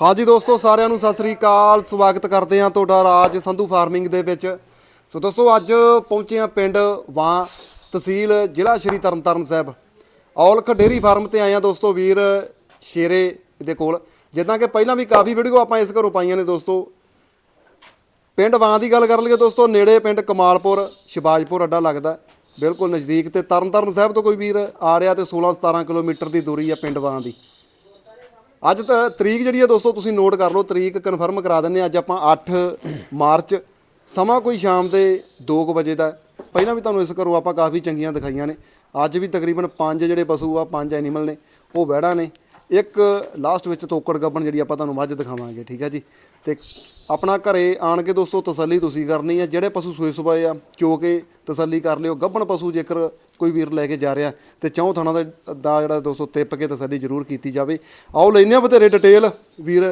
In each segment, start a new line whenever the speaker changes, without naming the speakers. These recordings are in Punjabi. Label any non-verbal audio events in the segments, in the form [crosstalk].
ਹਾਂਜੀ ਦੋਸਤੋ, ਸਾਰਿਆਂ ਨੂੰ ਸਤਿ ਸ੍ਰੀ ਅਕਾਲ। ਸਵਾਗਤ ਕਰਦੇ ਹਾਂ ਤੁਹਾਡਾ ਰਾਜ ਸੰਧੂ ਫਾਰਮਿੰਗ ਦੇ ਵਿੱਚ। ਸੋ ਦੋਸਤੋ, ਅੱਜ ਪਹੁੰਚੇ ਹਾਂ ਪਿੰਡ ਵਾਂ ਤਹਿਸੀਲ ਜ਼ਿਲ੍ਹਾ ਸ਼੍ਰੀ ਤਰਨਤਾਰਨ ਸਾਹਿਬ। ਔਲਖ ਡੇਰੀ ਫਾਰਮ ਤੇ ਆਏ ਹਾਂ ਦੋਸਤੋ ਵੀਰ ਸ਼ੇਰੇ ਦੇ ਕੋਲ। ਜਿੱਦਾਂ ਕਿ ਪਹਿਲਾਂ ਵੀ ਕਾਫੀ ਵੀਡੀਓ ਆਪਾਂ ਇਸ ਘਰੋਂ ਪਾਈਆਂ ਨੇ ਦੋਸਤੋ। ਪਿੰਡ ਵਾਂ ਦੀ ਗੱਲ ਕਰ ਲਈਏ ਦੋਸਤੋ, ਨੇੜੇ ਪਿੰਡ ਕਮਾਲਪੁਰ ਸ਼ਿਬਾਜਪੁਰ ਅੱਡਾ ਲੱਗਦਾ। ਬਿਲਕੁਲ ਨਜ਼ਦੀਕ ਤੇ ਤਰਨਤਾਰਨ ਸਾਹਿਬ ਤੋਂ ਕੋਈ ਵੀਰ ਆ ਰਿਹਾ ਤੇ 16 17 ਕਿਲੋਮੀਟਰ ਦੀ ਦੂਰੀ ਆ ਪਿੰਡ ਵਾਂ ਦੀ। ਅੱਜ ਤਾਂ ਤਰੀਕ ਜਿਹੜੀ ਹੈ ਦੋਸਤੋ, ਤੁਸੀਂ ਨੋਟ ਕਰ ਲਓ, ਤਰੀਕ ਕਨਫਰਮ ਕਰਾ ਦਿੰਨੇ ਹਾਂ। ਅੱਜ ਆਪਾਂ 8 ਮਾਰਚ, ਸਮਾਂ ਕੋਈ ਸ਼ਾਮ ਦੇ 2 ਵਜੇ ਦਾ। ਪਹਿਲਾਂ ਵੀ ਤੁਹਾਨੂੰ ਇਸ ਘਰੋਂ ਆਪਾਂ ਕਾਫੀ ਚੰਗੀਆਂ ਦਿਖਾਈਆਂ ਨੇ। ਅੱਜ ਵੀ ਤਕਰੀਬਨ ਪੰਜ ਜਿਹੜੇ ਪਸ਼ੂ ਆ, ਪੰਜ ਐਨੀਮਲ ਨੇ, ਉਹ ਵਹਿੜਾ ਨੇ। ਇੱਕ ਲਾਸਟ ਵਿੱਚ ਤੋਕੜ ਗੱਬਣ ਜਿਹੜੀ ਆਪਾਂ ਤੁਹਾਨੂੰ ਮੱਝ ਦਿਖਾਵਾਂਗੇ, ਠੀਕ ਹੈ ਜੀ? ਤੇ ਆਪਣਾ ਘਰੇ ਆਣ ਕੇ ਦੋਸਤੋ ਤਸੱਲੀ ਤੁਸੀਂ ਕਰਨੀ ਹੈ ਜਿਹੜੇ ਪਸ਼ੂ ਸੂਏ ਸੁਬਾਏ ਆ ਚੋ ਕੇ ਤਸੱਲੀ ਕਰ ਲਿਓ। ਗੱਬਣ ਪਸ਼ੂ ਜੇਕਰ ਕੋਈ ਵੀਰ ਲੈ ਕੇ ਜਾ ਰਿਹਾ ਤੇ ਚੌਂ ਥਾਣਾ ਦਾ ਦਾ ਜਿਹੜਾ ਦੋਸਤੋ ਤਿੱਪ ਕੇ ਤਸੱਲੀ ਜ਼ਰੂਰ ਕੀਤੀ ਜਾਵੇ। ਆਓ ਲੈਨੇ ਆ ਬਥੇਰੇ ਡਿਟੇਲ ਵੀਰ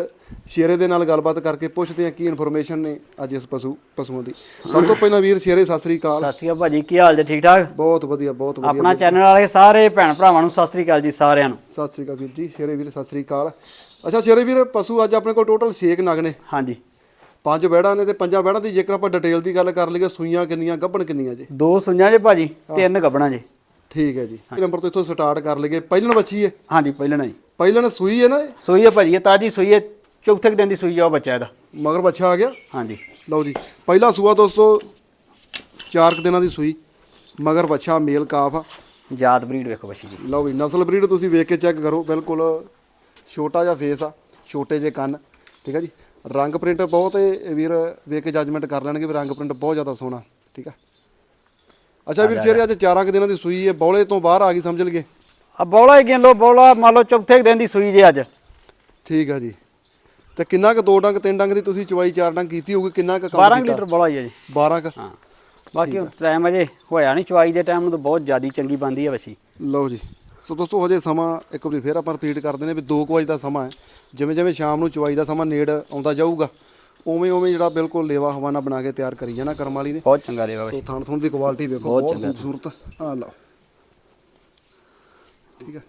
ਸ਼ੇਰੇ ਦੇ ਨਾਲ ਗੱਲਬਾਤ ਕਰਕੇ ਪੁੱਛਦੇ ਆ ਕੀ ਇਨਫੋਰਮੇਸ਼ਨ ਨੇ ਅੱਜ ਇਸ ਪਸ਼ੂ ਪਸ਼ੂਆਂ ਦੀ। ਸਭ ਤੋਂ ਪਹਿਲਾਂ ਵੀਰ ਸ਼ੇਰੇ ਸਤਿ ਸ੍ਰੀ ਅਕਾਲ।
ਸਤਿ ਸ਼੍ਰੀ ਅਕਾਲ ਭਾਜੀ ਕੀ ਹਾਲ ਜੀ ਠੀਕ ਠਾਕ?
ਬਹੁਤ ਵਧੀਆ ਬਹੁਤ ਵਧੀਆ।
ਆਪਣਾ ਚੈਨਲ ਵਾਲੇ ਸਾਰੇ ਭੈਣ ਭਰਾਵਾਂ ਨੂੰ ਸਤਿ ਸ਼੍ਰੀ ਅਕਾਲ ਜੀ ਸਾਰਿਆਂ ਨੂੰ।
ਸਤਿ ਸ੍ਰੀ ਅਕਾਲ ਵੀਰ ਜੀ ਸ਼ੇਰੇ ਵੀਰ ਸਤਿ ਸ੍ਰੀ ਅਕਾਲ। ਅੱਛਾ ਸ਼ੇਰੇ ਵੀਰ ਪਸ਼ੂ ਅੱਜ ਆਪਣੇ ਕੋਲ ਟੋਟਲ 6 ਨਗ ਨੇ।
ਹਾਂਜੀ।
ਪੰਜ ਬੈੜਾਂ ਨੇ ਤੇ ਪੰਜਾਂ ਬੈੜਾਂ ਦੀ ਜੇਕਰ ਆਪਾਂ ਡਿਟੇਲ ਦੀ ਗੱਲ ਕਰ ਲਈਏ ਸੂਈਆਂ ਕਿੰਨੀਆਂ ਗੱਭਣ ਕਿੰਨੀਆਂ ਜੀ?
ਦੋ ਸੁਈਆਂ ਜੇ ਭਾਜੀ ਤਿੰਨ ਗੱਬਣਾ ਜੀ।
ਠੀਕ ਹੈ ਜੀ। ਇਹ ਨੰਬਰ ਤੋਂ ਇੱਥੋਂ ਸਟਾਰਟ ਕਰ ਲਈਏ। ਪਹਿਲਣ ਬੱਚੀ ਹੈ।
ਹਾਂਜੀ ਪਹਿਲਾਂ ਜੀ।
ਪਹਿਲਣ ਸੂਈ ਹੈ ਨਾ ਇਹ?
ਸੂਈ ਹੈ ਭਾਜੀ ਇਹ ਤਾਜੀ ਸੂਈ ਹੈ ਚੌਥੇ ਕੁ ਦਿਨ ਦੀ ਸੂਈ ਆ ਉਹ ਬੱਚਾ ਇਹਦਾ।
ਮਗਰ ਬੱਚਾ ਆ ਗਿਆ?
ਹਾਂਜੀ।
ਲਓ ਜੀ ਪਹਿਲਾ ਸੂਆ ਦੋਸਤੋ ਚਾਰ ਕੁ ਦਿਨਾਂ ਦੀ ਸੂਈ ਮਗਰ ਬੱਚਾ ਮੇਲ ਕਾਫ ਆ।
ਜਾਤ ਬਰੀਡ ਵੇਖੋ ਬੱਚੀ ਜੀ।
ਲਓ ਵੀ ਨਸਲ ਬਰੀਡ ਤੁਸੀਂ ਵੇਖ ਕੇ ਚੈੱਕ ਕਰੋ ਬਿਲਕੁਲ ਛੋਟਾ ਜਿਹਾ ਫੇਸ ਆ ਛੋਟੇ ਜਿਹੇ ਕੰਨ ਠੀਕ ਆ ਜੀ? ਰੰਗ ਪ੍ਰਿੰਟ ਬਹੁਤ ਇਹ ਵੀਰ ਵੇਖ ਕੇ ਜੱਜਮੈਂਟ ਕਰ ਲੈਣਗੇ ਵੀ ਰੰਗ ਪ੍ਰਿੰਟ ਬਹੁਤ ਜ਼ਿਆਦਾ ਸੋਹਣਾ ਠੀਕ ਆ? ਅੱਛਾ ਵੀਰ ਚੇਰੇ ਅੱਜ ਚਾਰਾਂ ਕੁ ਦਿਨਾਂ ਦੀ ਸੂਈ ਹੈ ਬੌਲੇ ਤੋਂ ਬਾਹਰ ਆ ਗਈ ਸਮਝ ਲਈਏ?
ਆ ਬੋਲਾ ਹੀ ਲੋ ਬੋਲਾ ਮੰਨ ਲਓ ਚੌਥੇ ਦਿਨ ਦੀ ਸੂਈ ਜੇ ਅੱਜ।
ਠੀਕ ਆ ਜੀ। ਤੇ ਕਿੰਨਾ ਕੁ ਦੋ ਡੰਗ ਤਿੰਨ ਡੰਗ ਦੀ ਤੁਸੀਂ ਚਵਾਈ ਚਾਰ ਡੰਗ ਕੀਤੀ ਹੋਊਗੀ ਕਿੰਨਾ ਕੁ ਕੰਮ
12
ਕੀਤਾ?
ਲੀਟਰ ਬੋਲਾ ਹੀ ਹੈ ਜੀ।
12 ਕੁ?
ਹਾਂ। ਬਾਕੀ ਟਾਈਮ ਅਜੇ ਹੋਇਆ ਨਹੀਂ ਚਵਾਈ ਦੇ ਟਾਈਮ ਨੂੰ ਤਾਂ ਬਹੁਤ ਜ਼ਿਆਦੀ ਚੰਗੀ ਬੰਦੀ ਹੈ ਬੱਚੀ
ਲਓ ਜੀ। ਸੋ ਦੋਸਤੋ ਹਜੇ ਸਮਾਂ ਇੱਕ ਵਾਰੀ ਫੇਰ ਆਪਾਂ ਰਿਪੀਟ ਕਰਦੇ ਨੇ ਵੀ 2 ਵਜੇ ਦਾ ਸਮਾਂ ਹੈ। ਜਿਵੇਂ ਜਿਵੇਂ ਸ਼ਾਮ ਨੂੰ ਚਵਾਈ ਦਾ ਸਮਾਂ ਨੇੜ ਆਉਂਦਾ ਜਾਊਗਾ ਉਵੇਂ ਉਵੇਂ ਜਿਹੜਾ ਬਿਲਕੁਲ ਲੇਵਾ ਹਵਾਨਾ ਬਣਾ ਕੇ ਤਿਆਰ ਕਰੀ ਜਾਣਾ ਕਰਮ ਵਾਲੀ ਨੇ।
ਬਹੁਤ ਚੰਗਾ ਦੇਵਾ
ਸੋ ਥਣ ਥਣ ਦੀ ਕੁਆਲਿਟੀ ਵੇਖੋ
ਬਹੁਤ
ਬਹੁਤ
ਚੰਗਾ।
ਖੂਬਸੂਰਤ। ਆ ਲਓ। ਠੀਕ ਹੈ।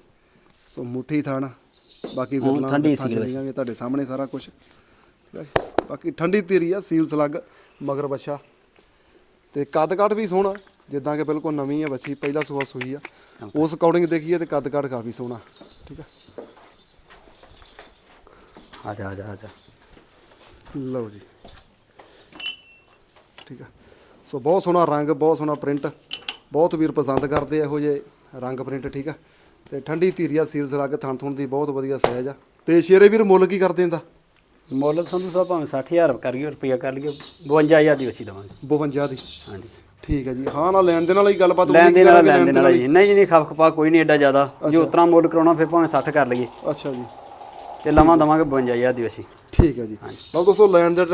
ਸੋ ਮੁੱਠੀ ਥਣ ਬਾਕੀ
ਹੁਣ
ਵਿਰਲਾ
ਠੰਡੀ ਸੀਲ ਵਿੱਚ।
ਤੁਹਾਡੇ ਸਾਹਮਣੇ ਸਾਰਾ ਕੁਝ ਬਾਕੀ ਠੰਡੀ ਤੇਰੀ ਆ ਸੀਲ ਸਲੱਗ ਮਗਰ ਬੱਛਾ ਤੇ ਕੱਦ ਕਾਠ ਵੀ ਸੋਹਣਾ ਜਿੱਦਾਂ ਕਿ ਬਿਲਕੁਲ ਨਵੀਂ ਹੈ ਬੱਚੀ ਪਹਿਲਾ ਸੂਆ ਸੂਈ ਆ। ਉਸ ਅਕੋਰਡਿੰਗ ਦੇਖੀਏ ਤੇ ਕੱਦ ਕਾਠ ਕਾਫੀ ਸੋਹਣਾ। ਠੀਕ ਹੈ।
ਆ ਜਾ ਆ ਜਾ ਆ ਜਾ
ਲਓ ਜੀ। ਠੀਕ ਆ। ਸੋ ਬਹੁਤ ਸੋਹਣਾ ਰੰਗ ਬਹੁਤ ਸੋਹਣਾ ਪ੍ਰਿੰਟ। ਬਹੁਤ ਵੀਰ ਪਸੰਦ ਕਰਦੇ ਆ ਇਹੋ ਜਿਹੇ ਰੰਗ ਪ੍ਰਿੰਟ ਠੀਕ ਆ। ਤੇ ਠੰਡੀ ਧੀਰੀਆ ਸੀਲਸ ਲੱਗ ਥਣ ਥੁਣ ਦੀ ਬਹੁਤ ਵਧੀਆ ਸਾਈਜ਼ ਆ। ਤੇ ਸ਼ੇਰੇ ਵੀਰ ਮੁੱਲ ਕੀ ਕਰਦੇ ਇਹਦਾ?
ਮੁੱਲ ਸੰਧੂ ਸਾਹਿਬ ਭਾਵੇਂ 60000 ਕਰੀਏ ਰੁਪਈਆ ਕਰ ਲਈਏ 52000 ਦੀ ਬੱਚੀ ਦਵਾਂਗੇ।
52 ਦੀ?
ਹਾਂਜੀ।
ਠੀਕ ਹੈ ਜੀ। ਹਾਂ ਨਾ ਲੈਣ ਦੇ ਨਾਲ ਹੀ ਗੱਲਬਾਤ
ਲੈਣ ਦੇ ਨਾਲ ਲੈਣ ਦੇ ਨਾਲ ਜੀ ਨਹੀਂ ਜੀ ਨਹੀਂ ਖਪ ਖਪਾ ਕੋਈ ਨਹੀਂ ਐਡਾ ਜ਼ਿਆਦਾ। ਜੇ ਉਤਰਾ ਮੁੱਲ ਕਰਾਉਣਾ ਫਿਰ ਭਾਵੇਂ 60 ਕਰ ਲਈਏ।
ਅੱਛਾ ਜੀ।
ਤੇ ਲਵਾਂ ਦਵਾਂਗੇ 52000 ਦੀ ਅਸੀਂ।
ਠੀਕ ਹੈ ਜੀ। ਲਓ ਦੋਸਤੋ ਲੈਣ ਦੇ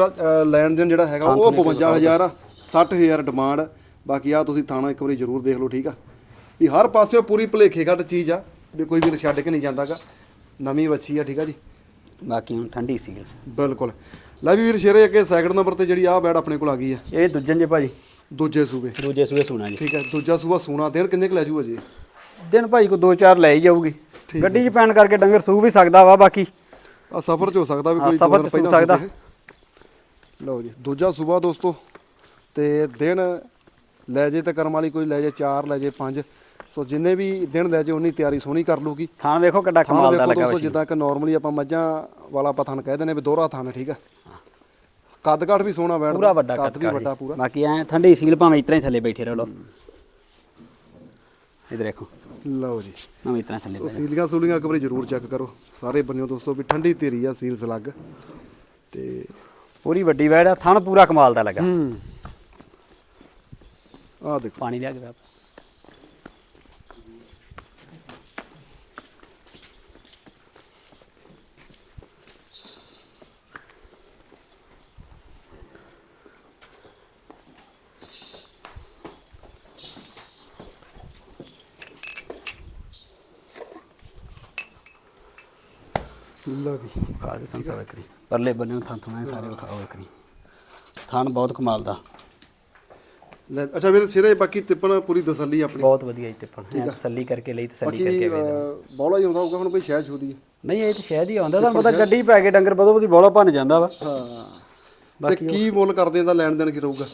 ਲੈਣ ਦੇਣ ਜਿਹੜਾ ਹੈਗਾ ਉਹ 52000 ਆ 60000 ਡਿਮਾਂਡ। ਬਾਕੀ ਆ ਤੁਸੀਂ ਥਾਣਾ ਇੱਕ ਵਾਰੀ ਜ਼ਰੂਰ ਦੇਖ ਲਓ ਠੀਕ ਆ? ਵੀ ਹਰ ਪਾਸਿਓਂ ਪੂਰੀ ਭਲੇਖੇ ਘੱਟ ਚੀਜ਼ ਆ ਵੀ ਕੋਈ ਵੀਰ ਛੱਡ ਕੇ ਨਹੀਂ ਜਾਂਦਾਗਾ। ਨਵੀਂ ਵੱਛੀ ਆ ਠੀਕ ਆ ਜੀ?
ਬਾਕੀ ਹੁਣ ਠੰਡੀ ਸੀ
ਬਿਲਕੁਲ। ਲੈ ਵੀ ਵੀਰ ਸ਼ੇਰੇ ਅੱਗੇ ਸੈਕਿੰਡ ਨੰਬਰ ਤੇ ਜਿਹੜੀ ਆ ਬੈਡ ਆਪਣੇ ਕੋਲ ਆ ਗਈ ਆ।
ਇਹ ਦੂਜਨ ਜੇ ਭਾਜੀ।
ਦੂਜੇ ਸੂਬੇ।
ਦੂਜੇ ਸੂਏ ਸੁਣਾ ਜੀ।
ਠੀਕ ਹੈ ਦੂਜਾ ਸੂਬਾ ਸੋਨਾ ਦਿਨ ਕਿੰਨੇ ਕੁ ਲੈ ਜੂ ਅਜੇ?
ਦਿਨ ਭਾਈ ਕੋ ਦੋ ਚਾਰ ਲੈ ਹੀ ਜਾਊਗੀ। ਗੱਡੀ 'ਚ ਪੈਣ ਕਰਕੇ ਡੰਗਰ ਸੂ ਵੀ ਸਕਦਾ ਵਾ ਬਾਕੀ।
ਆ ਸਫਰ ਚ ਹੋ ਸਕਦਾ ਵੀ
ਹਾਂ,
ਕੋਈ
ਸਫ਼ਰ ਚ
ਪਹਿਲਾਂ
ਸਕਦਾ।
ਲਓ ਜੀ ਦੂਜਾ ਸੂਬਾ ਦੋਸਤੋ ਤੇ ਦਿਨ ਲੈ ਜੇ ਤੇ ਕਰਮ ਵਾਲੀ ਕੋਈ ਲੈ ਜੇ 4 ਲੈ ਜੇ 5 ਸੋ ਜਿੰਨੇ ਵੀ ਦਿਨ ਲੈ ਜੇ ਉਨੀ ਤਿਆਰੀ ਸੋਹਣੀ ਕਰ ਲੂਗੀ।
ਥਾਂ ਵੇਖੋ ਕਿੱਡਾ
ਥਾਂ
ਕਮਾਲ ਦਾ ਲੱਗਾ
ਦੋਸਤੋ ਜਿੱਦਾਂ ਕਿ ਨਾਰਮਲੀ ਆਪਾਂ ਮੱਝਾਂ ਵਾਲਾ ਆਪਾਂ ਥਣ ਕਹਿ ਦਿੰਦੇ ਵੀ ਦੋਹਰਾ ਥਣ ਠੀਕ ਆ ਕੱਦ ਕਾਠ ਵੀ ਸੋਹਣਾ ਬੈਠਦਾ
ਪੂਰਾ ਵੱਡਾ
ਕੱਦ ਵੀ ਵੱਡਾ ਪੂਰਾ।
ਬਾਕੀ ਐ ਠੰਡੀ ਸੀਲ ਭਾਵੇਂ ਇਤਰਾ ਹੀ ਥੱਲੇ ਬੈਠੇ ਰਹੋ ਲੋ ਇਧਰ ਦੇਖੋ
ਲਓ ਜੀ
ਮੈਂ ਇਤਰਾ ਥੱਲੇ
ਸੋ ਸੀਲੀਆਂ ਸੂਲੀਆਂ ਇੱਕ ਵਾਰੀ ਜ਼ਰੂਰ ਚੈੱਕ ਕਰੋ ਸਾਰੇ ਬੰਨਿਓ ਦੋਸਤੋ ਵੀ ਠੰਡੀ ਤੇਰੀ ਆ ਸੀਲਸ ਲੱਗ ਤੇ
ਪੂਰੀ ਵੱਡੀ ਵੈੜ ਆ ਥਣ ਪੂਰਾ ਕਮਾਲ ਦਾ ਲੱਗਾ
ਹੂੰ ਆ ਦੇਖੋ
ਪਾਣੀ ਲਿਆ ਕੇ ਪਿਆ
ਲਓ ਵੀ।
ਖਾ ਕੇ ਸੰਸਾ ਵੇਖਰੀ ਪਰਲੇ ਬੰਨੇ ਨੂੰ ਥਾਂ ਥਾਂ ਸਾਰੇ ਵਿਖਾਓ ਵੇਖਰੀ ਥਣ ਬਹੁਤ ਕਮਾਲ ਦਾ।
ਲੈ ਅੱਛਾ ਵੀਰ ਸਿਰੇ ਬਾਕੀ ਤਿੱਪਣ ਪੂਰੀ ਤਸੱਲੀ ਆਪਣੀ।
ਬਹੁਤ ਵਧੀਆ ਜੀ ਤਿੱਪਣ। ਐਂ ਤਸੱਲੀ ਕਰਕੇ ਲਈ ਤਸੱਲੀ
ਬਾਕੀ
ਕਰਕੇ ਵੇਖ
ਬੌਲਾ ਹੀ ਹੁੰਦਾ ਹੋਊਗਾ ਹੁਣ ਕੋਈ ਸ਼ਾਇਦ ਛੂਦੀ
ਨਹੀਂ ਇਹ ਤਾਂ ਸ਼ਾਇਦ ਹੀ ਆਉਂਦਾ ਤੁਹਾਨੂੰ ਪਤਾ ਗੱਡੀ ਪੈ ਕੇ ਡੰਗਰ ਬਦੋ ਬਦੀ ਬੋਲਾ ਭੰਨ ਜਾਂਦਾ ਵਾ।
ਹਾਂ। ਤੇ ਕੀ ਮੁੱਲ ਕਰਦੇ ਇਹਦਾ ਲੈਣ ਦੇਣ ਕੀ ਰਹੂਗਾ?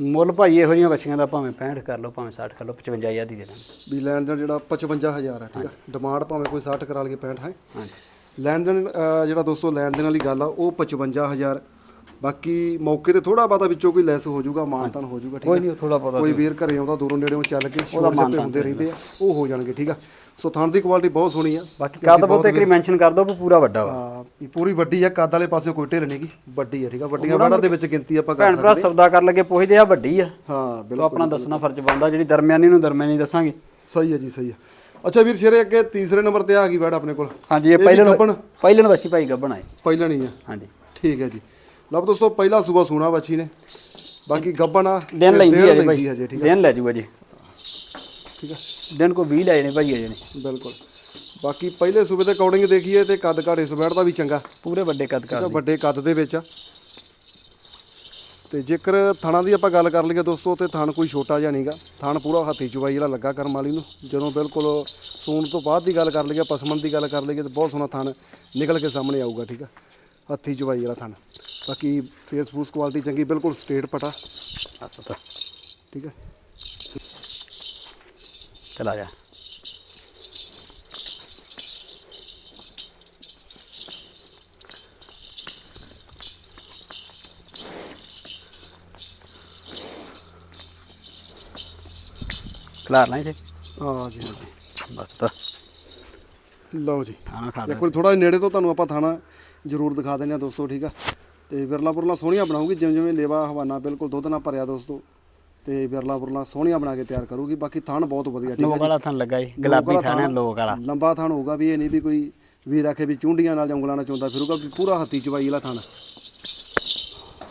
ਮੁੱਲ ਭਾਈ ਇਹੋ ਜਿਹੀਆਂ ਬੱਚੀਆਂ ਦਾ ਭਾਵੇਂ 65 ਕਰ ਲਓ ਭਾਵੇਂ 60 ਕਰ ਲਓ 55000 ਦੀ ਦੇ ਦਾਂਗੇ।
ਵੀ ਲੈਣ ਦੇਣ ਜਿਹੜਾ 55000 ਹੈ ਠੀਕ ਆ? ਡਿਮਾਂਡ ਭਾਵੇਂ ਕੋਈ 60 ਕਰਾ ਲਈਏ 65 ਹੈ।
ਹਾਂਜੀ।
ਲੈਣ ਦੇਣ ਜਿਹੜਾ ਦੋਸਤੋ ਲੈਣ ਦੇਣ ਵਾਲੀ ਗੱਲ ਆ ਉਹ 55000 ਬਾਕੀ ਮੌਕੇ ਤੇ ਥੋੜਾ ਬਾਤਾ ਵਿੱਚੋਂ ਕੋਈ ਲੈਸ ਹੋ ਜਾਊਗਾ ਮਾਨਤਾਨ ਹੋ ਜਾਊਗਾ ਠੀਕ
ਕੋਈ
ਆ?
ਨਹੀਂ ਥੋੜਾ ਬਹੁਤਾ
ਕੋਈ ਵੀਰ ਘਰੇ ਆਉਂਦਾ ਦੂਰੋਂ ਨੇੜੇੋਂ ਚੱਲ ਕੇ ਛੋਟੇ ਜੱਪੇ ਹੁੰਦੇ ਰਹਿੰਦੇ ਆ ਉਹ ਹੋ ਜਾਣਗੇ ਠੀਕ ਆ? ਸੋ ਥਣ ਦੀ ਕੁਆਲਿਟੀ ਬਹੁਤ ਸੋਹਣੀ ਆ।
ਬਾਕੀ ਕੱਦ ਬਹੁਤ ਇੱਕ ਮੈਂਸ਼ਨ ਕਰ ਦੋ ਪੂਰਾ ਵੱਡਾ ਵਾ।
ਆ ਇਹ ਪੂਰੀ ਵੱਡੀ ਆ ਕੱਦ ਵਾਲੇ ਪਾਸੇ ਕੋਈ ਢਿੱਲ ਨਹੀਂਗੀ ਵੱਡੀ ਆ ਠੀਕ ਆ? ਵੱਡੀਆਂ ਵੜਾਂ ਦੇ ਵਿੱਚ ਗਿਣਤੀ ਆਪਾਂ ਕਰ
ਭੈਣ ਭਰਾ ਸੌਦਾ ਕਰਨ ਲੱਗੇ ਪੁੱਛਦੇ ਆ ਵੱਡੀ ਆ।
ਹਾਂ ਬਿਲਕੁਲ
ਆਪਣਾ ਦੱਸਣਾ ਫਰਜ਼ ਬਣਦਾ ਜਿਹੜੀ ਦਰਮਿਆਨੀ ਨੂੰ ਦਰਮਿਆਨੀ ਦੱਸਾਂਗੇ।
ਸਹੀ ਹੈ ਜੀ ਸਹੀ ਹੈ ਅੱਛਾ ਵੀਰ ਸ਼ੇਰੇ ਅੱਗੇ ਤੀਸਰੇ ਨੰਬਰ ਤੇ ਆ ਗਈ ਬੈੜ ਆਪਣੇ ਕੋਲ।
ਹਾਂਜੀ ਇਹ
ਗੱਭਣ?
ਪਹਿਲਣ ਵਸੀ ਭਾਈ ਗੱਬਣ ਆਏ।
ਪਹਿਲਾਂ ਨਹੀਂ ਆ।
ਹਾਂਜੀ।
ਠੀਕ ਹੈ ਜੀ। ਲਓ ਦੋਸਤੋ ਪਹਿਲਾ ਸੂਬਾ ਸੂਣਾ ਬੱਚੀ ਨੇ। ਬਾਕੀ ਗੱਬਣ ਆ
ਦਿਨ ਲੈਂਦੀ ਹੈ ਜੀ ਭਾਈ। ਦਿਨ ਲੈ ਜੂਗਾ ਜੀ।
ਠੀਕ ਹੈ।
ਦਿਨ ਕੋ 20 ਲੈ ਨੇ ਭਾਈ ਨੇ
ਬਿਲਕੁਲ। ਬਾਕੀ ਪਹਿਲੇ ਸੂਬੇ ਦੇ ਅਕੋਰਡਿੰਗ ਦੇਖੀਏ ਤੇ ਕੱਦ ਘਾੜੇ ਸੁਬੈੜ ਦਾ ਵੀ ਚੰਗਾ।
ਪੂਰੇ ਵੱਡੇ ਕੱਦ
ਆ ਵੱਡੇ ਕੱਦ ਦੇ ਵਿੱਚ ਆ। ਤੇ ਜੇਕਰ ਥਣਾ ਦੀ ਆਪਾਂ ਗੱਲ ਕਰ ਲਈਏ ਦੋਸਤੋ ਤੇ ਥਣ ਕੋਈ ਛੋਟਾ ਜਿਹਾ ਨਹੀਂਗਾ। ਥਣ ਪੂਰਾ ਹੱਥੀ ਚੁਬਾਈ ਜਿਹੜਾ ਲੱਗਾ ਕਰਮ ਵਾਲੀ ਨੂੰ। ਜਦੋਂ ਬਿਲਕੁਲ ਸੂਣ ਤੋਂ ਬਾਅਦ ਦੀ ਗੱਲ ਕਰ ਲਈਏ ਪਸਮਨ ਦੀ ਗੱਲ ਕਰ ਲਈਏ ਤੇ ਬਹੁਤ ਸੋਹਣਾ ਥਣ ਨਿਕਲ ਕੇ ਸਾਹਮਣੇ ਆਊਗਾ ਠੀਕ ਆ ਹੱਥੀ ਚੁਬਾਈ ਜਿਹੜਾ ਥਣ। ਬਾਕੀ ਫੇਸ ਫੂਸ ਕੁਆਲਿਟੀ ਚੰਗੀ ਬਿਲਕੁਲ ਸਟੇਟ ਪਟਾ।
ਬਸ ਪੁੱਤ
ਠੀਕ ਹੈ?
ਚਲਾ ਜਾ। ਖਲਾਰ ਨਹੀਂ ਤੇ
ਹਾਂ ਜੀ
ਬਸ ਤਾਂ।
ਲਓ ਜੀ।
ਖਾਣਾ ਖਾ
ਵਾਰ ਥੋੜਾ ਨੇੜੇ ਤੋਂ ਤੁਹਾਨੂੰ ਆਪਾਂ ਥਾਣਾ ਜ਼ਰੂਰ ਦਿਖਾ ਦਿੰਦੇ ਆ ਦੋਸਤੋ ਠੀਕ ਆ। ਤੇ ਵਿਰਲਾ ਪੁਰਲਾ ਸੋਹਣੀਆਂ ਬਣਾਉਗੀ ਜਿਵੇਂ ਜਿਵੇਂ ਲੇਵਾ ਹਵਾਨਾ ਬਿਲਕੁਲ ਦੁੱਧ ਨਾਲ ਭਰਿਆ ਦੋਸਤੋ ਤੇ ਵਿਰਲਾ ਪੁਰਲਾ ਸੋਹਣੀਆਂ ਬਣਾ ਕੇ ਤਿਆਰ ਕਰੂਗੀ। ਬਾਕੀ ਥਣ ਬਹੁਤ ਵਧੀਆ ਠੀਕ
ਲੋਕ ਵਾਲਾ ਥਾਂ ਲੱਗਾ ਜੀ ਗੁਲਾਬੀ ਖਾਣਾ ਲੋਕ ਵਾਲਾ।
ਲੰਬਾ ਥਣ ਹੋਊਗਾ ਵੀ ਇਹ ਨਹੀਂ ਵੀ ਕੋਈ ਵੀਰ ਆਖੇ ਵੀ ਚੁੰਡੀਆਂ ਨਾਲ ਜਾਂ ਉਂਗਲਾਂ ਨਾਲ ਚੁੰਦਾ ਫਿਰੂਗਾ ਵੀ ਪੂਰਾ ਹੱਥੀ ਚਵਾਈ ਵਾਲਾ ਥਣ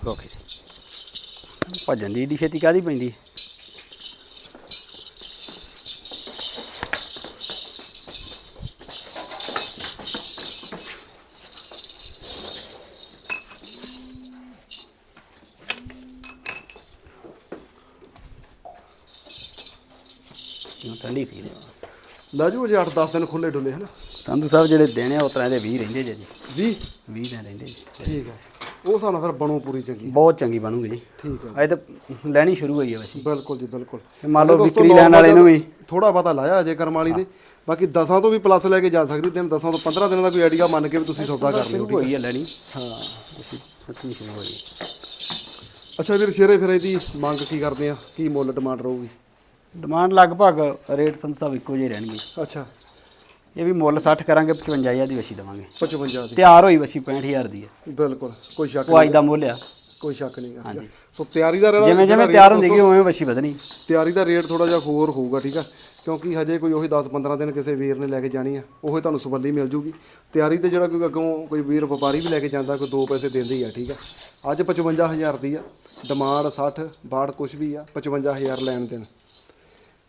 ਓਕੇ ਭੱਜਣ ਦੀ ਛੇਤੀ ਕਾਦੀ ਪੈਂਦੀ? ਠੰਡੀ ਸੀ।
ਲੈ ਜੂ ਜੇ 8-10 ਦਿਨ ਖੁੱਲੇ ਡੁੱਲੇ ਹਨਾ
ਸੰਧੂ ਸਾਹਿਬ ਜਿਹੜੇ ਦੇਣੇ ਉਸ ਤਰ੍ਹਾਂ ਦੇ 20 ਰਹਿੰਦੇ ਜੇ ਜੀ।
20
20 ਦਿਨ ਰਹਿੰਦੇ ਜੀ।
ਠੀਕ ਹੈ। ਉਹ ਨਾਲ ਫਿਰ ਬਣੂ ਪੂਰੀ ਚੰਗੀ।
ਬਹੁਤ ਚੰਗੀ ਬਣੂਗੀ ਜੀ।
ਠੀਕ ਹੈ।
ਅਜੇ ਤਾਂ ਲੈਣੀ ਸ਼ੁਰੂ ਹੋਈ ਹੈ ਵੈਸੇ।
ਬਿਲਕੁਲ ਜੀ ਬਿਲਕੁਲ।
ਮੰਨ ਲਓ ਵਿਕਰੀ ਲੈਣ ਵਾਲੇ ਨੂੰ ਵੀ।
ਥੋੜਾ ਪਤਾ ਲਾਇਆ ਅਜੇ ਕਰਮ ਵਾਲੀ ਨੇ ਬਾਕੀ 10 ਤੋਂ ਵੀ ਪਲੱਸ ਲੈ ਕੇ ਜਾ ਸਕਦੀ ਦਿਨ 10 ਤੋਂ 15 ਦਿਨਾਂ ਦਾ ਕੋਈ ਆਈਡੀਆ ਮੰਨ ਕੇ ਵੀ ਤੁਸੀਂ ਸੌਦਾ ਕਰ ਲਿਓ
ਹੋਈ ਹੈ ਲੈਣੀ।
ਹਾਂ।
ਸੱਚੀ ਸ਼ੁਰੂ ਹੋਈ
ਅੱਛਾ ਵੀਰ ਸ਼ੇਰੇ ਫਿਰ ਇਹਦੀ ਮੰਗ ਕੀ ਕਰਦੇ ਆ? ਕੀ ਮੁੱਲ ਡਿਮਾਂਡ ਰਹੂਗੀ?
ਡਿਮਾਂਡ ਲਗਭਗ ਰੇਟ ਸੰਧੂ ਸਾਹਿਬ ਇੱਕੋ ਜਿਹੇ ਰਹਿਣਗੇ।
ਅੱਛਾ।
ਇਹ ਵੀ ਮੁੱਲ 60 ਕਰਾਂਗੇ 55000 ਦੀ ਵਸੀ ਦੇਵਾਂਗੇ।
55 ਦੀ।
ਤਿਆਰ ਹੋਈ ਵਸੀ 65000 ਦੀ ਹੈ।
ਬਿਲਕੁਲ ਕੋਈ ਸ਼ੱਕ
ਉਹ ਅੱਜ ਦਾ ਮੁੱਲ ਆ।
ਕੋਈ ਸ਼ੱਕ ਨਹੀਂ। ਆ ਸੋ ਤਿਆਰੀ ਦਾ
ਜਿਵੇਂ ਜਿਵੇਂ ਤਿਆਰ ਹੁੰਦੀ ਗਈ ਉਵੇਂ ਵਸੀ ਵਧਣੀ।
ਤਿਆਰੀ ਦਾ ਰੇਟ ਥੋੜਾ ਜਿਹਾ ਹੋਰ ਹੋਊਗਾ ਠੀਕ ਆ? ਕਿਉਂਕਿ ਹਜੇ ਕੋਈ ਉਹੀ 10-15 ਦਿਨ ਕਿਸੇ ਵੀਰ ਨੇ ਲੈ ਕੇ ਜਾਣੀ ਆ ਉਹ ਤੁਹਾਨੂੰ ਸਵੱਲੀ ਮਿਲ ਜੂਗੀ। ਤਿਆਰੀ ਤੇ ਜਿਹੜਾ ਕੋਈ ਅੱਗੋਂ ਕੋਈ ਵੀਰ ਵਪਾਰੀ ਵੀ ਲੈ ਕੇ ਜਾਂਦਾ ਕੋਈ ਦੋ ਪੈਸੇ ਦਿੰਦੇ ਹੀ ਆ ਠੀਕ ਆ? ਅੱਜ 55000 ਦੀ ਆ ਡਿਮਾਂਡ 60 ਬਾੜ ਕੁਛ ਵੀ ਆ 55000 ਲੈਣ ਦੇਣ।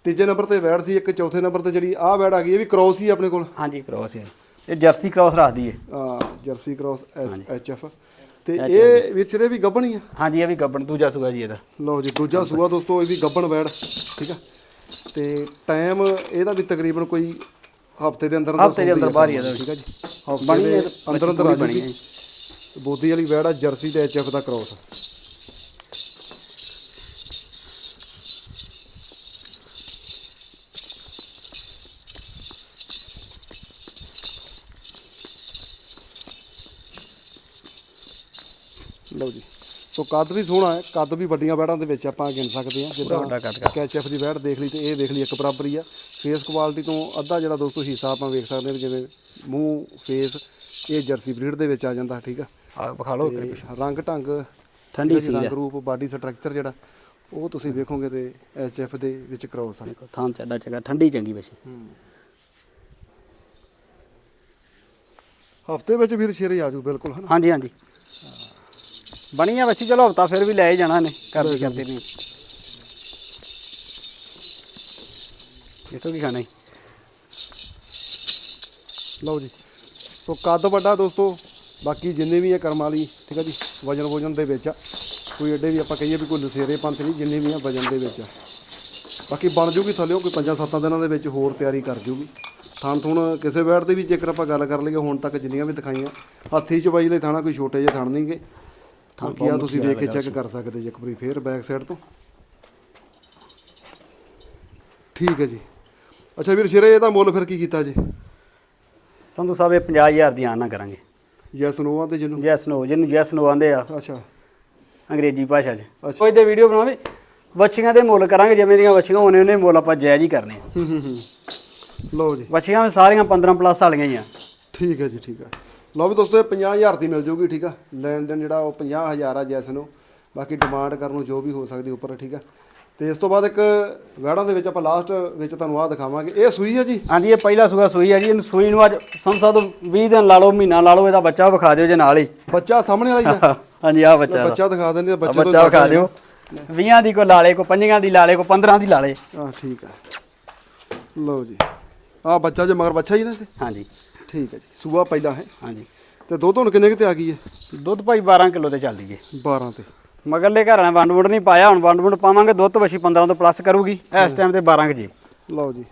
ਤੀਜੇ ਨੰਬਰ ਤੇ ਵੈੜ ਸੀ ਇੱਕ ਚੌਥੇ ਨੰਬਰ ਤੇ ਜਿਹੜੀ ਆਹ ਵੈੜ ਆ ਗਈ ਇਹ ਵੀ ਕ੍ਰੋਸ ਹੀ ਆਪਣੇ ਕੋਲ?
ਹਾਂਜੀ ਕ੍ਰੋਸ ਹੈ ਇਹ ਜਰਸੀ ਕ੍ਰੋਸ ਰੱਖਦੀ ਹੈ
ਆ jersey cross S H F ਤੇ ਇਹ ਵਿਚਰੇ ਵੀ ਗੱਬਣ ਹੀ ਆ?
ਹਾਂਜੀ ਇਹ ਵੀ ਗੱਬਣ ਦੂਜਾ ਸੁਗਾ ਜੀ ਇਹਦਾ।
ਲਓ ਜੀ ਦੂਜਾ ਸੂਆ ਦੋਸਤੋ ਇਹ ਵੀ ਗੱਬਣ ਵੈੜ ਠੀਕ ਆ? ਤੇ ਟਾਈਮ ਇਹਦਾ ਵੀ ਤਕਰੀਬਨ ਕੋਈ ਹਫ਼ਤੇ ਦੇ ਅੰਦਰ ਅੰਦਰ
ਹਫ਼ਤੇ ਦੇ ਅੰਦਰ ਬਾਹਰ ਹੀ ਇਹਦਾ
ਠੀਕ ਆ ਜੀ। ਹਫ਼ਤੇ
ਬਣੀ
ਦੇ ਅੰਦਰ ਅੰਦਰ ਆ
ਬਣੀ ਹੈ
ਬੋਦੀ ਵਾਲੀ ਵੈੜ ਆ ਜਰਸੀ ਤੇ ਐਚ ਐਫ ਦਾ ਕ੍ਰੋਸ ਸੋ ਕੱਦ ਵੀ ਸੋਹਣਾ ਹੈ ਕੱਦ ਵੀ ਵੱਡੀਆਂ ਵੈੜਾਂ ਦੇ ਵਿੱਚ ਆਪਾਂ ਗਿਣ ਸਕਦੇ ਹਾਂ
ਵੱਡਾ ਕੱਦ ਕਰ।
ਕੈਚਐਫ ਦੀ ਵੈੜ ਦੇਖ ਲਈ ਤੇ ਇਹ ਦੇਖ ਲਈ ਇੱਕ ਬਰਾਬਰ ਹੀ ਆ। ਫੇਸ ਕੁਆਲਿਟੀ ਤੋਂ ਅੱਧਾ ਜਿਹੜਾ ਦੋਸਤੋ ਹਿੱਸਾ ਆਪਾਂ ਵੇਖ ਸਕਦੇ ਹਾਂ ਵੀ ਜਿਵੇਂ ਮੂੰਹ ਫੇਸ ਇਹ ਜਰਸੀ ਬਰੀਡ ਦੇ ਵਿੱਚ ਆ ਜਾਂਦਾ ਠੀਕ ਆ?
ਆ ਵਿਖਾ ਲਓ
ਤੇ ਰੰਗ ਢੰਗ
ਠੰਡੀ
ਸੀ ਰੰਗ ਰੂਪ ਬਾਡੀ ਸਟਰਕਚਰ ਜਿਹੜਾ ਉਹ ਤੁਸੀਂ ਵੇਖੋਗੇ ਤੇ ਐਚਐਫ ਦੇ ਵਿੱਚ ਕ੍ਰੋਸ ਆ।
ਦੇਖੋ ਥਾਂ ਚੱਡਾ ਚੰਗਾ ਠੰਡੀ ਚੰਗੀ ਵੈਸੇ।
ਹਫ਼ਤੇ ਵਿੱਚ ਵੀਰ ਸ਼ੇਰੇ ਆ ਜੂ ਬਿਲਕੁਲ ਹਨਾ?
ਹਾਂਜੀ ਹਾਂਜੀ। ਬਣੀ ਆ ਵੈਸੇ ਚਲੋ ਹਫਤਾ ਫਿਰ ਵੀ ਲੈ ਹੀ ਜਾਣਾ ਨੇ ਕਰਦੇ ਕਰਦੇ ਨਹੀਂ। ਇਹ ਤੋਂ ਕੀ ਖਾਣਾ ਹੈ
ਲਓ ਜੀ। ਸੋ ਕੱਦ ਵੱਡਾ ਦੋਸਤੋ ਬਾਕੀ ਜਿੰਨੇ ਵੀ ਆ ਕਰਮ ਵਾਲੀ ਠੀਕ ਆ ਜੀ ਵਜਨ ਵਜਨ ਦੇ ਵਿੱਚ ਆ ਕੋਈ ਐਡੇ ਵੀ ਆਪਾਂ ਕਹੀਏ ਵੀ ਕੋਈ ਲਸੇਰੇ ਪੰਥ ਨਹੀਂ ਜਿੰਨੇ ਵੀ ਆ ਵਜਨ ਦੇ ਵਿੱਚ ਆ। ਬਾਕੀ ਬਣ ਜੂਗੀ ਥੱਲਿਓ ਕੋਈ 5-7 ਦਿਨਾਂ ਦੇ ਵਿੱਚ ਹੋਰ ਤਿਆਰੀ ਕਰ ਜੂਗੀ। ਥਣ ਥੁਣ ਕਿਸੇ ਵੈੜ ਤੇ ਵੀ ਜੇਕਰ ਆਪਾਂ ਗੱਲ ਕਰ ਲਈਏ ਹੁਣ ਤੱਕ ਜਿੰਨੀਆਂ ਵੀ ਦਿਖਾਈਆਂ ਹੱਥੀ ਚਵਾਈ ਲਈ ਥਾਣਾ ਕੋਈ ਛੋਟੇ ਜਿਹੇ ਥਣ ਨਹੀਂਗੇ ਬਾਕੀ ਆ ਤੁਸੀਂ ਵੇਖ ਕੇ ਚੈੱਕ ਕਰ ਸਕਦੇ ਜੇ ਇੱਕ ਵਾਰੀ ਫੇਰ ਬੈਕ ਸਾਈਡ ਤੋਂ। ਠੀਕ ਹੈ ਜੀ। ਅੱਛਾ ਵੀਰ ਸ਼ੇਰੇ ਇਹਦਾ ਮੁੱਲ ਫਿਰ ਕੀ ਕੀਤਾ ਜੀ?
ਸੰਧੂ ਸਾਹਿਬ ਇਹ 50000 ਦੀ ਆਨ ਨਾ ਕਰਾਂਗੇ।
ਯੈਸ ਨੋਆਂ ਤੇ ਜਿਹਨੂੰ?
ਜੈਸ ਨੋ ਜਿਹਨੂੰ ਜੈਸ ਨੋ ਆਂਦੇ ਆ।
ਅੱਛਾ।
ਅੰਗਰੇਜ਼ੀ ਭਾਸ਼ਾ 'ਚ। ਕੋਈ ਤੇ ਵੀਡੀਓ ਬਣਾਵੇ ਵੱਛੀਆਂ ਦੇ ਮੁੱਲ ਕਰਾਂਗੇ ਜਿਵੇਂ ਦੀਆਂ ਵੱਛੀਆਂ ਹੋਣੇ ਉਹਨੇ ਮੁੱਲ ਆਪਾਂ ਜਾਇਜ਼ ਹੀ ਕਰਨੇ
ਹੂੰ ਹੂੰ ਹੂੰ। ਲਓ ਜੀ।
ਵੱਛੀਆਂ ਸਾਰੀਆਂ 15 ਪਲੱਸ ਵਾਲੀਆਂ ਹੀ ਆ।
ਠੀਕ ਹੈ ਜੀ ਠੀਕ ਹੈ। ਲਓ ਵੀ ਦੋਸਤੋ ਇਹ 50000 ਦੀ ਮਿਲ ਜਾਊਗੀ ਠੀਕ ਆ? ਲੈਣ ਦੇਣ ਜਿਹੜਾ ਉਹ 50000 ਆ ਜੈਸ ਨੂੰ। ਬਾਕੀ ਡਿਮਾਂਡ ਕਰਨ ਨੂੰ ਜੋ ਵੀ ਹੋ ਸਕਦੀ ਉੱਪਰ ਠੀਕ ਆ? ਤੇ ਇਸ ਤੋਂ ਬਾਅਦ ਇੱਕ ਵੈੜਾਂ ਦੇ ਵਿੱਚ ਆਪਾਂ ਲਾਸਟ ਵਿੱਚ ਤੁਹਾਨੂੰ ਆਹ ਦਿਖਾਵਾਂਗੇ। ਇਹ ਸੂਈ ਹੈ ਜੀ?
ਹਾਂਜੀ ਇਹ ਪਹਿਲਾ ਸੂਆ ਸੂਈ ਆ ਜੀ। ਇਹਨੂੰ ਸੂਈ ਨੂੰ ਅੱਜ ਸੰਸਾ ਤੋਂ 20 ਦਿਨ ਲਾ ਲਓ ਮਹੀਨਾ ਲਾ ਲਓ ਇਹਦਾ ਬੱਚਾ ਵਿਖਾ ਦਿਓ ਜੇ ਨਾਲ ਹੀ।
ਬੱਚਾ ਸਾਹਮਣੇ ਵਾਲਾ ਹੀ ਆ? [laughs]
ਹਾਂਜੀ ਆ ਬੱਚਾ।
ਬੱਚਾ ਦਿਖਾ ਦਿੰਦੇ ਆ
ਆਹ
ਬੱਚੇ ਤੋਂ
ਬੱਚਾ ਵਿਖਾ ਦਿਓ। 20 ਦੀ ਕੋ ਲਾਲੇ ਕੋ 5 ਦੀ ਲਾਲੇ ਕੋ 15 ਦੀ ਲਾਲੇ
ਹਾਂ ਠੀਕ ਆ। ਲਓ ਜੀ। ਆਹ ਬੱਚਾ ਜੇ ਮਗਰ ਬੱਚਾ ਹੀ ਨਾ ਤੇ
ਹਾਂਜੀ।
ਠੀਕ ਹੈ ਜੀ। ਸੂਆ ਪਹਿਲਾ ਹੈ।
ਹਾਂਜੀ।
ਤੇ ਦੁੱਧ ਹੁਣ ਕਿੰਨੇ ਕਿਤੇ ਆ ਗਈ ਹੈ?
ਦੁੱਧ ਭਾਈ 12 ਕਿਲੋ ਤੇ ਚੱਲਦੀ ਜੇ
12 ਤੇ।
ਮਗਰਲੇ ਘਰਾਂ ਨੇ ਵੰਡ ਵੁੰਡ ਨਹੀਂ ਪਾਇਆ ਹੁਣ ਵੰਡ ਵੁੰਡ ਪਾਵਾਂਗੇ ਦੁੱਧ ਵਛੀ 15 ਤੋਂ ਪਲੱਸ ਕਰੂਗੀ। ਇਸ ਟਾਈਮ ਤੇ 12 ਕੁ ਜੀ।
ਲਓ ਜੀ।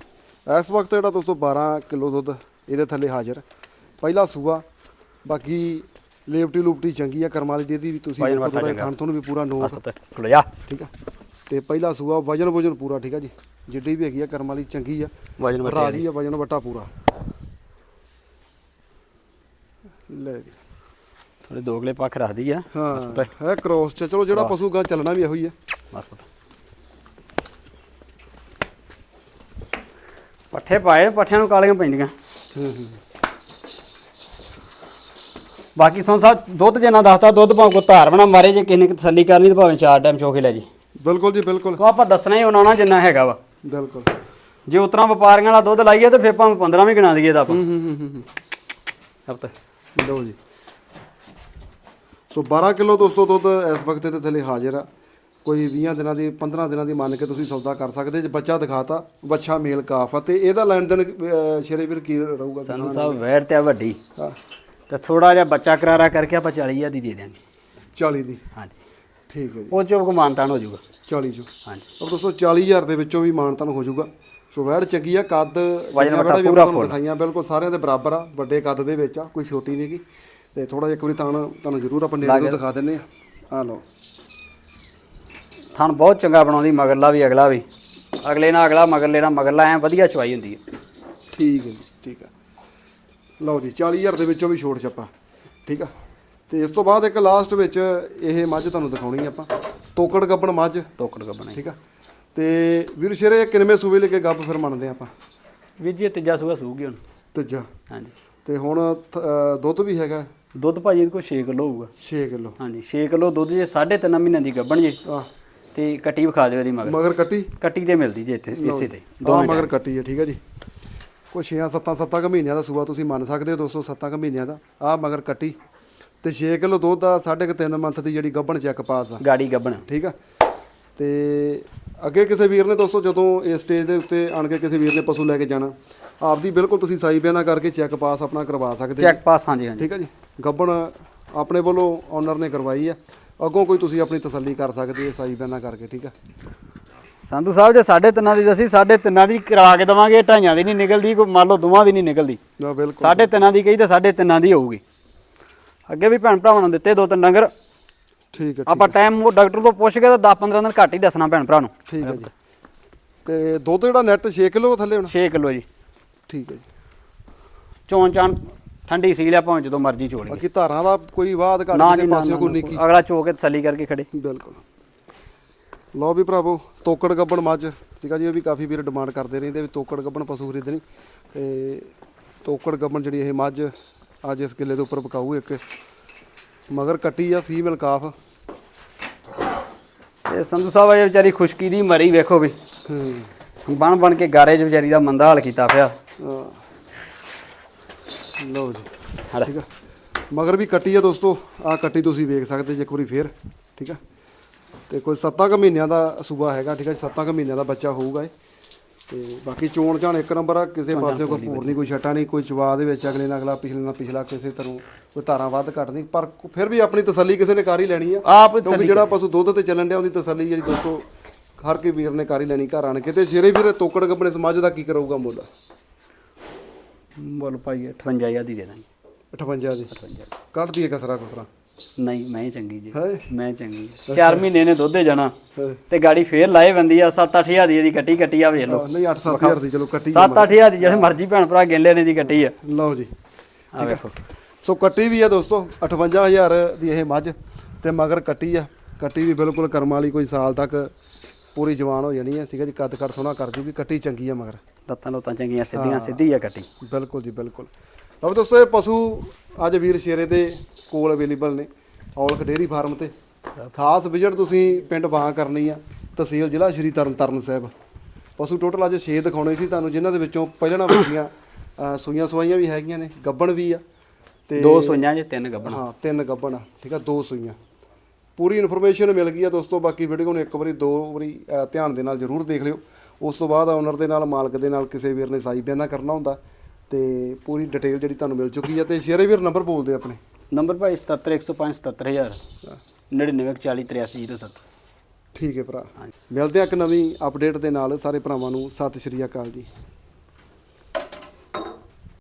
ਇਸ ਵਕਤ ਜਿਹੜਾ ਦੋਸਤੋ 12 ਕਿਲੋ ਦੁੱਧ ਇਹਦੇ ਥੱਲੇ ਹਾਜ਼ਰ। ਪਹਿਲਾ ਸੂਆ ਬਾਕੀ ਲੇਵਟੀ ਲੂਪਟੀ ਚੰਗੀ ਆ ਕਰਮ ਵਾਲੀ ਦੀ ਇਹਦੀ ਵੀ ਤੁਸੀਂ ਥੋੜਾ
ਚੰਗਾ।
ਖਾਣ ਤੋਂ ਵੀ ਪੂਰਾ ਨੋਕ।
ਖਲੋ ਜਾ।
ਠੀਕ ਆ। ਤੇ ਪਹਿਲਾ ਸੂਆ ਵਜਨ ਵਜਨ ਪੂਰਾ ਠੀਕ ਆ ਜੀ। ਜਿੱਡੀ ਵੀ ਹੈਗੀ ਆ ਕਰਮ ਵਾਲੀ ਚੰਗੀ ਆ।
ਵਜਨ
ਰਾਜੀ ਆ ਵਜਨ ਵਟਾ ਪੂਰਾ। ਲੈ ਜੀ।
ਥੋੜੇ ਦੋਗਲੇ ਪੱਖ ਰੱਖਦੀ ਆ
ਹਾਂ ਹੈ। ਕ੍ਰੋਸ ਚ। ਚਲੋ ਜਿਹੜਾ ਪਸ਼ੂ ਗਾਂ ਚੱਲਣਾ ਵੀ ਇਹੋ ਹੀ ਆ।
ਹਸਪਤਾਲ ਪੱਠੇ ਪਾਏ ਪੱਠਿਆਂ ਨੂੰ ਕਾਲੀਆਂ ਪੈਂਦੀਆਂ। ਬਾਕੀ ਸੋਨ ਸਾਹਿਬ ਦੁੱਧ ਜੇ ਨਾ ਦੱਸਤਾ ਦੁੱਧ ਭਾਵੇਂ ਕੋ ਧਾਰ ਬਣਾ ਮਾਰੇ ਜੇ ਕਿਸੇ ਨੇ ਤਸੱਲੀ ਕਰਨੀ ਤਾਂ ਭਾਵੇਂ ਚਾਰ ਟਾਈਮ ਚੋਕੇ ਲੈ ਜੀ।
ਬਿਲਕੁਲ ਜੀ ਬਿਲਕੁਲ।
ਕੋ ਆਪਾਂ ਦੱਸਣਾ ਹੀ ਉਹਨਾਂ ਨਾਲ ਜਿੰਨਾ ਹੈਗਾ ਵਾ।
ਬਿਲਕੁਲ।
ਜੇ ਉਤਰਾ ਵਪਾਰੀਆਂ ਵਾਲਾ ਦੁੱਧ ਲਾਈਏ ਤਾਂ ਫਿਰ ਭਾਵੇਂ 15 ਵੀ ਗਿਣਾ ਦਈਏ ਤਾਂ ਆਪਾਂ।
ਹੂੰ ਹੂੰ ਹੂੰ ਹੂੰ
ਹਫਤਾ
ਲਓ ਜੀ। ਸੋ 12 ਕਿਲੋ ਦੋਸਤੋ ਦੁੱਧ ਇਸ ਵਕਤ ਤੇ ਥੱਲੇ ਹਾਜ਼ਰ ਆ। ਕੋਈ 20 ਦਿਨਾਂ ਦੀ 15 ਦਿਨਾਂ ਦੀ ਮੰਨ ਕੇ ਤੁਸੀਂ ਸੌਦਾ ਕਰ ਸਕਦੇ ਜੇ ਬੱਚਾ ਦਿਖਾਤਾ ਬੱਚਾ ਮੇਲ ਕਾਫ ਆ। ਤੇ ਇਹਦਾ ਲੈਣ ਦੇਣ ਸ਼ੇਰੇ ਵੀਰ ਕੀ ਰਹੂਗਾ?
ਸਾਨੂੰ ਸਾਹਿਬ ਵੈਰ ਤੇ ਆ ਵੱਡੀ।
ਹਾਂ।
ਤੇ ਥੋੜਾ ਜਿਹਾ ਬੱਚਾ ਕਰਾਰਾ ਕਰਕੇ ਆਪਾਂ 40000 ਦੀ ਦੇ ਦਿਆਂਗੇ।
40 ਦੀ।
ਹਾਂਜੀ।
ਠੀਕ ਹੈ ਜੀ।
ਉਹ ਚੋਂ ਕਮਾਨਤਾਨ ਹੋ ਜਾਊਗਾ।
40 ਜੋ
ਹਾਂਜੀ।
ਅਬ ਦੋਸਤੋ 40000 ਦੇ ਵਿੱਚੋਂ ਵੀ ਮਾਨਤਨ ਹੋ ਜਾਊਗਾ। ਸੋ ਵੈੜ ਚੰਗੀ ਆ ਕੱਦ
ਵਜਨ ਵੱਟਾ ਪੂਰਾ
ਆਪਾਂ
ਫੁੱਲ।
ਦਿਖਾਈਆਂ ਬਿਲਕੁਲ ਸਾਰਿਆਂ ਦੇ ਬਰਾਬਰ ਆ ਵੱਡੇ ਕੱਦ ਦੇ ਵਿੱਚ ਆ ਕੋਈ ਛੋਟੀ ਨਹੀਂਗੀ ਤੇ ਥੋੜਾ ਜਿਹਾ ਇੱਕ ਵਾਰੀ ਤਾਂ ਤੁਹਾਨੂੰ ਜ਼ਰੂਰ ਆਪਾਂ ਨੇੜੇ ਤੋਂ ਦਿਖਾ ਦਿੰਨੇ ਆ। ਆ ਲਓ।
ਥਣ ਬਹੁਤ ਚੰਗਾ ਬਣਾਉਂਦੀ ਮਗਰਲਾ ਵੀ ਅਗਲਾ ਵੀ। ਅਗਲੇ ਨਾਲ ਅਗਲਾ ਮਗਰਲੇ ਨਾਲ ਮਗਰਲਾ ਐ ਵਧੀਆ ਚਵਾਈ ਹੁੰਦੀ ਹੈ
ਠੀਕ ਹੈ ਠੀਕ ਆ। ਲਓ ਜੀ 40000 ਦੇ ਵਿੱਚੋਂ ਵੀ ਛੋਟ ਛੱਪਾ ਠੀਕ ਆ। ਤੇ ਇਸ ਤੋਂ ਬਾਅਦ ਇੱਕ ਲਾਸਟ ਵਿੱਚ ਇਹ ਮੱਝ ਤੁਹਾਨੂੰ ਦਿਖਾਉਣੀ ਆ ਆਪਾਂ ਤੋਕੜ ਗੱਬਣ ਮੱਝ।
ਟੋਕੜ ਕਬਣਾ
ਠੀਕ ਆ। ਤੇ ਵੀਰ ਸ਼ੇਰੇ ਕਿੰਨਵੇਂ ਸੂਬੇ ਲੈ ਕੇ ਗੱਬ ਫਿਰ ਮੰਨਦੇ ਆਪਾਂ?
ਵੀਰ ਜੀ ਇਹ ਤੀਜਾ ਸੂਆ ਸੂਗੀ ਹੁਣ।
ਤੀਜਾ।
ਹਾਂਜੀ।
ਤੇ ਹੁਣ ਥ- ਅਹ ਦੁੱਧ ਵੀ ਹੈਗਾ?
ਦੁੱਧ ਭਾਜੀ ਇਹਦੇ ਕੋਲ 6 ਕਿਲੋ ਹੋਊਗਾ।
6 ਕਿਲੋ।
ਹਾਂਜੀ 6 ਕਿਲੋ ਦੁੱਧ ਜੇ 3.5 ਮਹੀਨਿਆਂ ਦੀ ਗੱਭਣ ਜੇ
ਆ
ਤੇ ਕੱਟੀ ਵਿਖਾ ਦਿਓ ਇਹਦੀ ਮਗਰ।
ਮਗਰ ਕੱਟੀ?
ਕੱਟੀ ਤੇ ਮਿਲਦੀ ਜੇ ਇੱਥੇ ਇਸੇ ਤੇ
ਆ ਮਗਰ ਕੱਟੀ ਹੈ ਠੀਕ ਹੈ ਜੀ। ਕੋਈ 6 7 7 ਕ ਮਹੀਨਿਆਂ ਦਾ ਸੂਆ ਤੁਸੀਂ ਮੰਨ ਸਕਦੇ ਹੋ ਦੋਸਤੋ 7 ਕ ਮਹੀਨਿਆਂ ਦਾ। ਆ ਮਗਰ ਕੱਟੀ। ਤੇ 6 ਕਿਲੋ ਦੁੱਧ ਦਾ 3.5 ਮੰਥ ਦੀ ਜਿਹੜੀ ਗੱਭਣ ਚੈੱਕ ਪਾਸ ਆ।
ਗਾੜੀ ਗੱਭਣ
ਠੀਕ ਆ। ਤੇ ਅੱਗੇ ਕਿਸੇ ਵੀਰ ਨੇ ਦੋਸਤੋ ਜਦੋਂ ਇਸ ਸਟੇਜ ਦੇ ਉੱਤੇ ਆਣ ਕੇ ਕਿਸੇ ਵੀਰ ਨੇ ਪਸ਼ੂ ਲੈ ਕੇ ਜਾਣਾ ਆਪਦੀ ਬਿਲਕੁਲ ਤੁਸੀਂ ਸਾਈ ਬਿਆਨਾ ਕਰਕੇ ਚੈੱਕ ਪਾਸ ਆਪਣਾ ਕਰਵਾ ਸਕਦੇ
ਚੈੱਕ ਪਾਸ ਹਾਂਜੀ ਹਾਂਜੀ।
ਠੀਕ ਆ ਜੀ? ਗੱਬਣ ਆਪਣੇ ਵੱਲੋਂ ਓਨਰ ਨੇ ਕਰਵਾਈ ਆ। ਅੱਗੋਂ ਕੋਈ ਤੁਸੀਂ ਆਪਣੀ ਤਸੱਲੀ ਕਰ ਸਕਦੇ ਹੋ ਸਾਈ ਬਿਆਨਾ ਕਰਕੇ ਠੀਕ ਆ?
ਸੰਧੂ ਸਾਹਿਬ ਜੇ ਸਾਢੇ ਤਿੰਨਾਂ ਦੀ ਦੱਸੀ ਸਾਢੇ ਤਿੰਨਾਂ ਦੀ ਕਰਾ ਕੇ ਦਵਾਂਗੇ ਢਾਈਆਂ ਦੀ ਨਹੀਂ ਨਿਕਲਦੀ ਕੋਈ ਮੰਨ ਲਓ ਦੋਵਾਂ ਦੀ ਨਹੀਂ ਨਿਕਲਦੀ।
ਬਿਲਕੁਲ।
ਸਾਢੇ ਤਿੰਨਾਂ ਦੀ ਕਹੀ ਤਾਂ ਸਾਢੇ ਤਿੰਨਾਂ ਦੀ ਹੋਊਗੀ। ਅੱਗੇ ਵੀ ਭੈਣ ਭਰਾਵਾਂ ਨੂੰ ਦਿੱਤੇ ਦੋ ਤਿੰਨ ਡੰਗਰ।
ਠੀਕ ਹੈ
ਆਪਾਂ ਟਾਈਮ ਉਹ ਡਾਕਟਰ ਤੋਂ ਪੁੱਛ ਕੇ ਤਾਂ 10 15 ਦਿਨ ਘੱਟ ਹੀ ਦੱਸਣਾ ਭੈਣ ਭਰਾ ਨੂੰ।
ਠੀਕ ਹੈ ਜੀ। ਤੇ ਦੁੱਧ ਜਿਹੜਾ ਨੈਟ 6 ਕਿਲੋ ਥੱਲੇ ਹੋਣਾ?
6 ਕਿਲੋ ਜੀ।
ਠੀਕ ਹੈ ਜੀ।
ਚੋਣ ਚਾਣ ਠੰਡੀ ਸੀ ਲਿਆ ਭਾਵੇਂ ਜਦੋਂ ਮਰਜ਼ੀ ਚੋਲੀ
ਬਾਕੀ ਧਾਰਾਂ ਦਾ ਕੋਈ ਵਾਦ ਘਾਟ ਕਿਸੇ
ਨਾ,
ਕੋਈ
ਨਾ,
ਨਿੱਕੀ।
ਅਗਲਾ ਚੋ ਕੇ ਤਸੱਲੀ ਕਰਕੇ ਖੜੇ।
ਬਿਲਕੁਲ। ਲਓ ਵੀ ਭਰਾਵੋ ਤੋਕੜ ਗੱਬਣ ਮੱਝ। ਠੀਕ ਆ ਜੀ ਇਹ ਵੀ ਕਾਫੀ ਵੀਰ ਡਿਮਾਂਡ ਕਰਦੇ ਰਹਿੰਦੇ ਵੀ ਤੋਕੜ ਗੱਬਣ ਪਸ਼ੂ ਖਰੀਦਣੀ। ਤੇ ਤੋਕੜ ਗੱਬਣ ਜਿਹੜੀ ਇਹ ਮੱਝ ਅੱਜ ਇਸ ਕਿੱਲੇ ਦੇ ਉੱਪਰ ਬਕਾਊ ਇੱਕ। ਮਗਰ ਕੱਟੀ ਆ ਫੀਮੇਲ ਕਾਫ
ਤੇ ਸੰਧੂ ਸਾਹਿਬ ਇਹ ਵਿਚਾਰੀ ਖੁਸ਼ਕੀ ਦੀ ਮਰੀ ਵੇਖੋ ਵੀ।
ਹੂੰ।
ਬਣ ਬਣ ਕੇ ਗਾਰੇ 'ਚ ਵਿਚਾਰੀ ਦਾ ਮੰਦਾ ਹਾਲ ਕੀਤਾ ਪਿਆ।
ਲਓ ਜੀ। ਠੀਕ ਆ। ਮਗਰ ਵੀ ਕੱਟੀ ਆ ਦੋਸਤੋ। ਆ ਕੱਟੀ ਤੁਸੀਂ ਵੇਖ ਸਕਦੇ ਜੇ ਇੱਕ ਵਾਰੀ ਫੇਰ। ਠੀਕ ਆ। ਤੇ ਕੋਈ 7 ਕੁ ਮਹੀਨਿਆਂ ਦਾ ਸੂਬਾ ਹੈਗਾ। ਠੀਕ ਆ 7 ਕੁ ਮਹੀਨਿਆਂ ਦਾ ਬੱਚਾ ਹੋਊਗਾ ਇਹ। ਤੇ ਬਾਕੀ ਚੋਣ ਚਾਣ ਇੱਕ ਨੰਬਰ ਆ ਕਿਸੇ ਪਾਸੇ ਕੋਈ ਭੂਰ ਨਹੀਂ ਕੋਈ ਛਟਾ ਨਹੀਂ ਕੋਈ ਚਵਾ ਦੇ ਵਿੱਚ ਅਗਲੇ ਨਾਲ ਅਗਲਾ ਪਿਛਲੇ ਨਾਲ ਪਿਛਲਾ ਕਿਸੇ ਤਰ੍ਹਾਂ ਕੋਈ ਧਾਰਾਂ ਵੱਧ ਘੱਟ ਨਹੀਂ ਪਰ ਫਿਰ ਵੀ ਆਪਣੀ ਤਸੱਲੀ ਕਿਸੇ ਨੇ ਕਰ ਹੀ ਲੈਣੀ ਆ। ਕਿਉਂਕਿ ਜਿਹੜਾ ਪਸ਼ੂ ਦੁੱਧ ਤੇ ਚੱਲਣ ਡਿਆ ਉਹਦੀ ਤਸੱਲੀ ਜਿਹੜੀ ਦੋਸਤੋ ਹਰ ਕੋਈ ਵੀਰ ਨੇ ਕਰ ਹੀ ਲੈਣੀ ਘਰ ਆਣ ਕੇ। ਤੇ ਸ਼ੇਰੇ ਵੀਰ ਤੋਕੜ ਗੱਬਣੇ ਸਮਾਜ ਦਾ ਕੀ ਕਰੂਗਾ ਮੁੱਲ?
ਬੋਲ ਭਾਈ 58000 ਦੀ ਦੇ ਦਾਂਗੇ।
58 ਦੀ।
58
ਕੱਢ ਦਈਏ ਕਸਰਾ ਕੁਸਰਾ
ਨਹੀਂ ਮੈਂ ਹੀ ਚੰਗੀ ਜੀ।
ਹੈ?
ਮੈਂ ਚੰਗੀ। 4 ਮਹੀਨੇ ਨੇ ਦੁੱਧ ਦੇ ਜਾਣਾ। ਤੇ ਗਾੜੀ ਫੇਰ ਲਾਏ ਬੰਦੀ ਆ 7-8000 ਦੀ ਇਹਦੀ ਕੱਟੀ ਕੱਟੀ ਆ ਵੇਖ ਲਓ।
ਨਹੀਂ 8-7000 ਦੀ ਚਲੋ ਕੱਟੀ
7-8000 ਦੀ ਜਿਹੜੇ ਮਰਜ਼ੀ ਭੈਣ ਭਰਾ ਗਿੱਲੇ ਨੇ ਦੀ ਕੱਟੀ ਆ।
ਲਓ ਜੀ
ਆ। ਵੇਖੋ।
ਸੋ ਕੱਟੀ ਵੀ ਆ ਦੋਸਤੋ 58000 ਦੀ ਇਹ ਮੱਝ ਤੇ ਮਗਰ ਕੱਟੀ ਆ। ਕੱਟੀ ਵੀ ਬਿਲਕੁਲ ਕਰਮ ਵਾਲੀ ਕੋਈ ਸਾਲ ਤੱਕ ਪੂਰੀ ਜਵਾਨ ਹੋ ਜਾਣੀ ਹੈ ਹੈ ਜੀ ਕੱਦ ਕੱਦ ਸੋਹਣਾ ਕਰ ਜੂਗੀ ਕੱਟੀ ਚੰਗੀ ਆ ਮਗਰ।
ਲੱਤਾਂ ਲੋਤਾਂ ਚੰਗੀਆਂ ਸਿੱਧੀਆਂ ਸਿੱਧੀ ਆ ਕੱਟੀ।
ਬਿਲਕੁਲ ਜੀ ਬਿਲਕੁਲ। ਲਓ ਦੋਸਤੋ ਇਹ ਪਸ਼ੂ ਅੱਜ ਵੀਰ ਸ਼ੇਰੇ ਦੇ ਕੋਲ ਅਵੇਲੇਬਲ ਨੇ ਔਲਖ ਡੇਰੀ ਫਾਰਮ ਤੇ। ਖਾਸ ਵਿਜ਼ਿਟ ਤੁਸੀਂ ਪਿੰਡ ਵਾਂ ਕਰਨੀ ਆ ਤਹਿਸੀਲ ਜ਼ਿਲ੍ਹਾ ਸ਼੍ਰੀ ਤਰਨਤਾਰਨ ਸਾਹਿਬ। ਪਸ਼ੂ ਟੋਟਲ ਅੱਜ 6 ਦਿਖਾਉਣੇ ਸੀ ਤੁਹਾਨੂੰ ਜਿਨ੍ਹਾਂ ਦੇ ਵਿੱਚੋਂ ਪਹਿਲਣਾ ਅ, ਸੂਈਆਂ ਸਵਾਈਆਂ ਵੀ ਹੈਗੀਆਂ ਨੇ ਗੱਬਣ ਵੀ ਆ ਤੇ
ਦੋ ਸੋਈਆਂ ਜੇ ਤਿੰਨ ਗੱਬਣ।
ਹਾਂ ਤਿੰਨ ਗੱਬਣ ਆ ਠੀਕ ਆ ਦੋ ਸੂਈਆਂ। ਪੂਰੀ ਇਨਫੋਰਮੇਸ਼ਨ ਮਿਲ ਗਈ ਆ ਦੋਸਤੋ ਬਾਕੀ ਵੀਡੀਓ ਨੂੰ ਇੱਕ ਵਾਰੀ ਦੋ ਵਾਰੀ ਧਿਆਨ ਦੇ ਨਾਲ ਜ਼ਰੂਰ ਦੇਖ ਲਿਓ। ਉਸ ਤੋਂ ਬਾਅਦ ਓਨਰ ਦੇ ਨਾਲ ਮਾਲਕ ਦੇ ਨਾਲ ਕਿਸੇ ਵੀਰ ਨੇ ਸਾਈ ਬਿਆਨਾ ਕਰਨਾ ਹੁੰਦਾ ਤੇ ਪੂਰੀ ਡਿਟੇਲ ਜਿਹੜੀ ਤੁਹਾਨੂੰ ਮਿਲ ਚੁੱਕੀ ਆ ਤੇ ਸ਼ੇਰੇ ਵੀਰ ਨੰਬਰ ਬੋਲਦੇ ਆਪਣੇ।
ਨੰਬਰ ਭਾਈ 77105 77000 9940833007
ਠੀਕ ਹੈ ਭਰਾ। ਮਿਲਦੇ ਆ ਇੱਕ ਨਵੀਂ ਅਪਡੇਟ ਦੇ ਨਾਲ ਸਾਰੇ ਭਰਾਵਾਂ ਨੂੰ। ਸਤਿ ਸ਼੍ਰੀ ਅਕਾਲ ਜੀ।